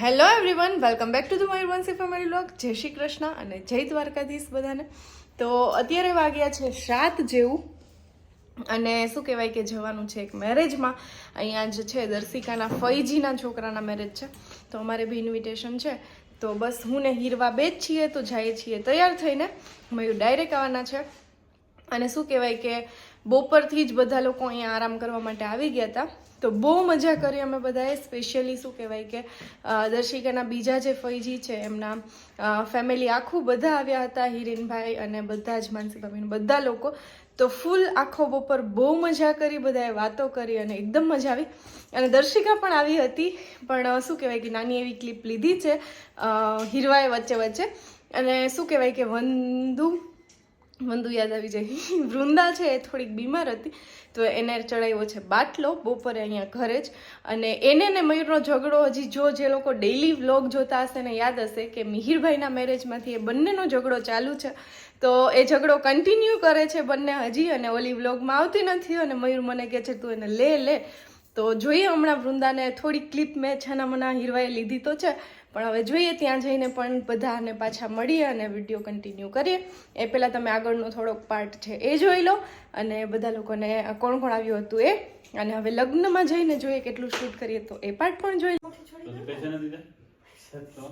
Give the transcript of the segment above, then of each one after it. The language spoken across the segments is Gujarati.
Hello everyone welcome back to the Mayurvanshi family vlog જય શ્રી કૃષ્ણ અને જય દ્વારકાધીશ બધાને. તો અત્યારે વાગ્યા છે સાત જેવું અને શું કહેવાય કે જવાનું છે એક મેરેજમાં અહીંયા જ છે દર્શિકાના ફૈજીના છોકરાના મેરેજ છે. તો અમારે બી ઇન્વિટેશન છે. તો બસ હું ને હીરવા બે જ છીએ, તો જઈએ છીએ તૈયાર થઈને. મયુર ડાયરેક્ટ આવવાના છે. અને શું કહેવાય કે બપોરથી જ બધા લોકો અહીંયા આરામ કરવા માટે આવી ગયા હતા. તો બહુ મજા કરી અમે બધાએ સ્પેશિયલી શું કહેવાય કે દર્શિકાના બીજા જે ફૈજી છે, એમના ફેમિલી આખું બધા આવ્યા હતા, હિરેનભાઈ અને બધા જ માનસી ભાભીને બધા લોકો. તો ફૂલ આખો બપોર બહુ મજા કરી, બધાએ વાતો કરી અને એકદમ મજા આવી. અને દર્શિકા પણ આવી હતી, પણ શું કહેવાય કે નાની એવી ક્લિપ લીધી છે હિરવાએ વચ્ચે વચ્ચે. અને શું કહેવાય કે વંદુ વંદુ યાદ આવી જાય. વૃંદા છે એ થોડીક બીમાર હતી, તો એને ચડાવ્યો છે બાટલો બપોરે અહીંયા ઘરે જ. અને એને ને મયુરનો ઝઘડો હજી જો જે લોકો ડેઈલી વ્લોગ જોતા હશે ને યાદ હશે કે મિહિરભાઈના મેરેજમાંથી એ બંનેનો ઝઘડો ચાલુ છે. તો એ ઝઘડો કન્ટિન્યુ કરે છે બંને હજી અને ઓલી વ્લોગમાં આવતી નથી અને મયુર મને કહે છે, તું એને લે લે. તો જોઈએ હમણાં વૃંદાને થોડી ક્લિપ મેં છાના મના હીરવાએ લીધી તો છે. પણ હવે જોઈએ ત્યાં જઈને પણ બધાને પાછા મળીએ અને વીડિયો કન્ટિન્યુ કરીએ. એ પહેલાં તમે આગળનો થોડોક પાર્ટ છે એ જોઈ લો. અને બધા લોકોને કોણ કોણ આવ્યું હતું એ. અને હવે લગ્નમાં જઈને જોઈએ કેટલું શૂટ કરીએ તો એ પાર્ટ પણ જોઈ લો. તો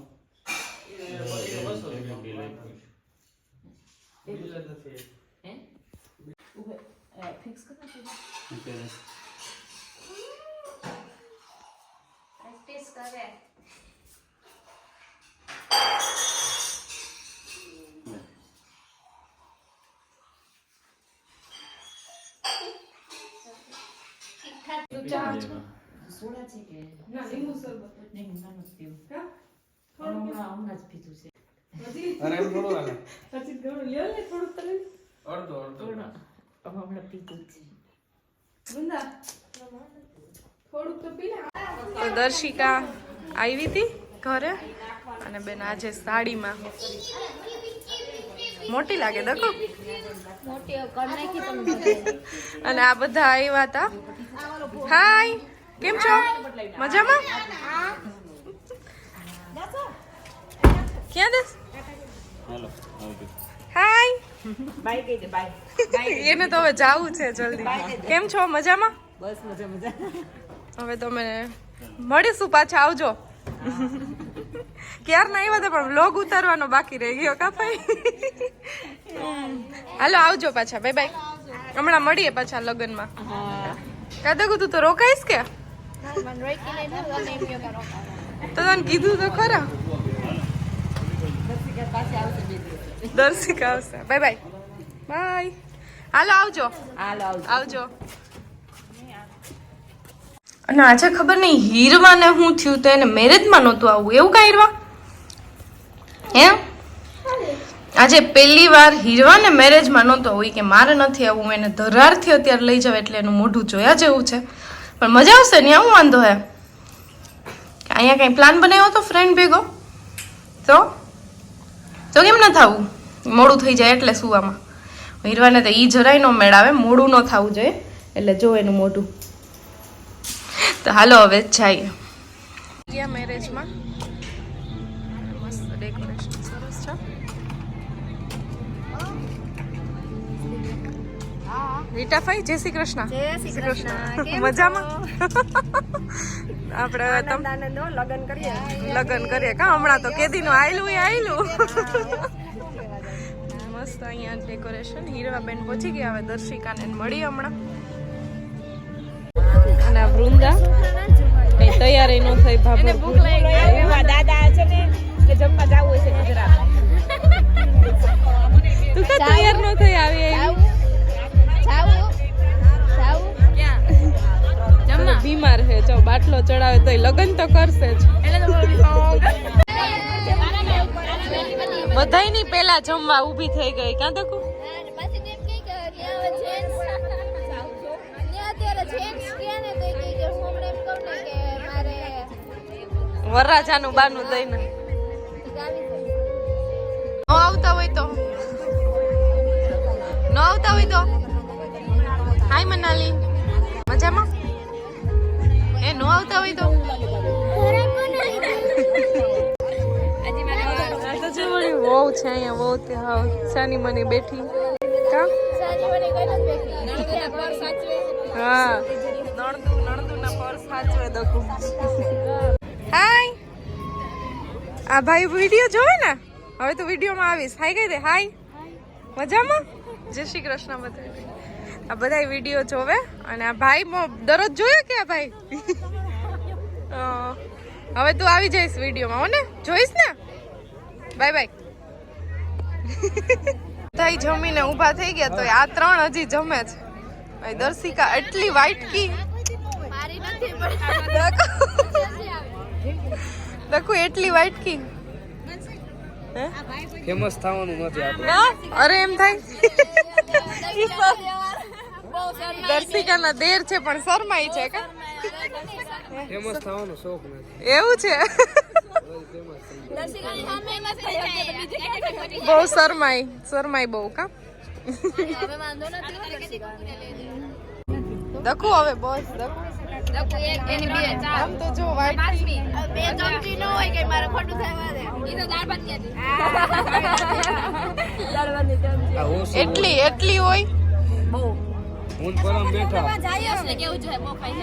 સોડા છે કે ના લીંબુ શરબત નહીં હું ના પીવું હા? હમણાં હમણાં જ પીધું છે અરે એમ થોડું હાલે હજી ઘણું લ્યો ને થોડુંક તને અડધો અડધો હમણાં હમણાં પીધું છે વૃંદા થોડુંક તો પી તો દર્શિકા આવી હતી ઘરે? અને બેન આજે સાડીમાં. મોટી લાગે દખો મોટી કર નાખી તમે અને આ બધા આવ્યા હતા હાય કેમ છો? મજામાં? ક્યાં દસ હાય. એને તો હવે જાવું છે જલ્દી. કેમ છો? મજામાં? બસ મજા મજા હવે તમે મળીશું પાછા આવજો. ક્યારના આવ્યા હતા પણ વ્લોગ ઉતારવાનો બાકી રહી ગયો કા ભાઈ? હાલો આવજો પાછા. બાય બાય હમણાં મળીએ પાછા લગ્નમાં. કાદગુ તું તો રોકાઈશ કે? તો તને કીધું તો ખરા. દર્શિકા આવશે. બાય બાય બાય હાલો આવજો. હાલો આવજો. અને આજે ખબર નહીં હીરવાને હું થયું તો એને મેરેજમાં નહોતું આવવું એવું કાંઈ હે? આજે પહેલી વાર હીરવાને મેરેજમાં નહોતો હોય કે મારે નથી આવું એને ધરારથી અત્યારે લઈ જાવ એટલે એનું મોઢું જોયા જેવું છે. પણ મજા આવશે ને, આવું વાંધો હે? અહીંયા કંઈ પ્લાન બનાવ્યો હતો ફ્રેન્ડ ભેગો? તો? તો કેમ ન થવું? મોડું થઈ જાય એટલે સુવામાં. હીરવાને તો ઈ જરાય નો મેળ આવે મોડું ન થવું જોઈએ. એટલે જો એનું મોઢું. તો હાલો હવે જઈએ. મેરેજમાં ડેકોરેશન સરસ છે રીટાફાઈ જય શ્રી કૃષ્ણ. જય શ્રી કૃષ્ણ. મજામાં? આપણે તમ લગન કરીએ. લગ્ન કરીએ. કા હમણાં તો કેદીનું આયલું એ આયલું. મસ્ત અહીંયા ડેકોરેશન હીરવાબેન પહોંચી ગયા હવે દર્શિકાને મળી હમણાં. અને વૃંદા. કઈ તૈયારી નું થઈ ભાભી. ભૂખ લાગી. દાદા ને કે જમવા જવું હશે ગુજરાત. તું કા તૈયાર ન થઈ આવી આવી જાવું. જાવું. જમવા? બીમાર છે જો બાટલો ચડાવે તોય લગ્ન તો કરશે જ. બધાયની પેલા જમવા ઊભી થઈ ગઈ. કાં તો વરરાજાનું બાનું કહે હોય તો. ન આવતા હોય તો. હાય મનાલી. મજામાં? એ ન આવતા હોય તો. બહુ છે અહીંયા, બહુ ત્યાં સાની મને બેઠી. કા? હા. નણદું નણદું ના પર્સ સાચવે દખું હાય. આ ભાઈ વીડિયો જોવે ને? હવે તું વિડીયોમાં આવીશ. હાય કહી દે હાય મજામાં? જય શ્રી કૃષ્ણ બધા. આ બધા વીડિયો જોવે. અને આ ભાઈ દરરોજ જોયો કે આ ભાઈ? હવે તું આવી જઈશ વિડીયોમાં હો ને? જોઈશ ને? બાય બાય થઈ જમીને ઊભા થઈ ગયા તો આ ત્રણ હજી જમે છે. ભાઈ દર્શિકા એટલી વાઇટકી મારી દખું એટલી વાઇટકી ફેમસ થવાનું નથી આપણે. અરે એમ થાય. દર્શિકા ના દર્શિકાના દેર છે પણ શરમાઈ છે કે? ફેમસ થવાનો શોખ નથી. એવું છે? બહુ શરમાઈ શરમાઈ બહુ કા. દકુ હવે બસ દકુ એની બે આમ તો જો વાઇટકી બે ચમચી ન હોય કે મારે ખોટું થાય દે. ઈ તો દાળ ભાત ક્યાંથી આ ચમચી એટલી એટલી હોય? હું પરમ બેઠા. જાય ને કેવું જોઈએ બહુ ખાઈ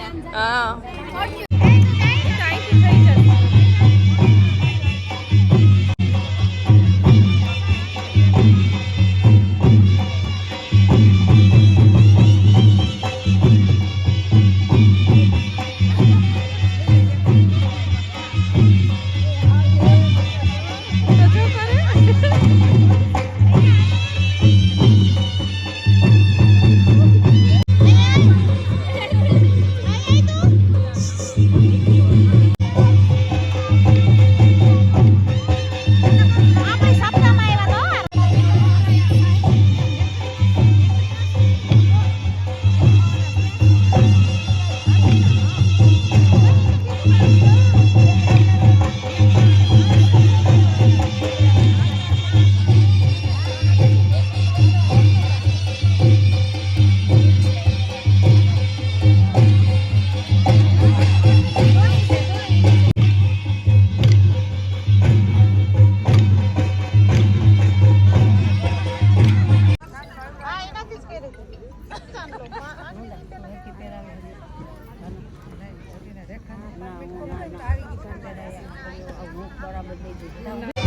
હા ભાઈ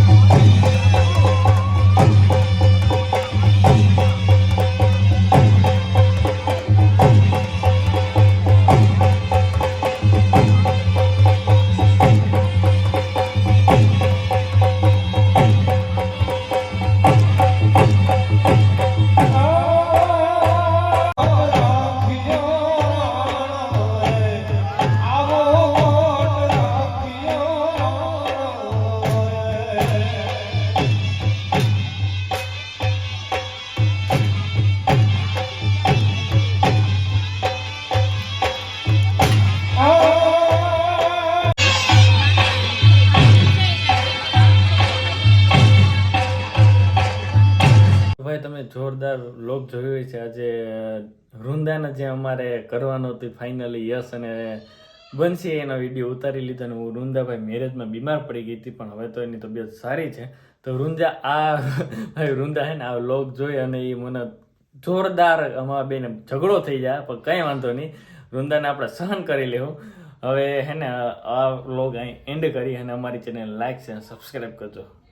જોરદાર લોક જોયું છે. આજે વૃંદાને જે અમારે કરવાનું હતું ફાઇનલી યસ અને બનશે એનો વીડિયો ઉતારી લીધો અને હું વૃંદાભાઈ મેરેજમાં બીમાર પડી ગઈ હતી, પણ હવે તો એની તબિયત સારી છે. તો વૃંદા, આ, ભાઈ વૃંદા હે ને, આ લોક જોઈ અને એ મને જોરદાર અમારા બેને ઝઘડો થઈ જાય, પણ કંઈ વાંધો નહીં. વૃંદાને આપણે સહન કરી લેવું. હવે હે ને, આ લોગ અહીં એન્ડ કરી અને અમારી ચેનલ લાઈક છે સબસ્ક્રાઈબ કરજો.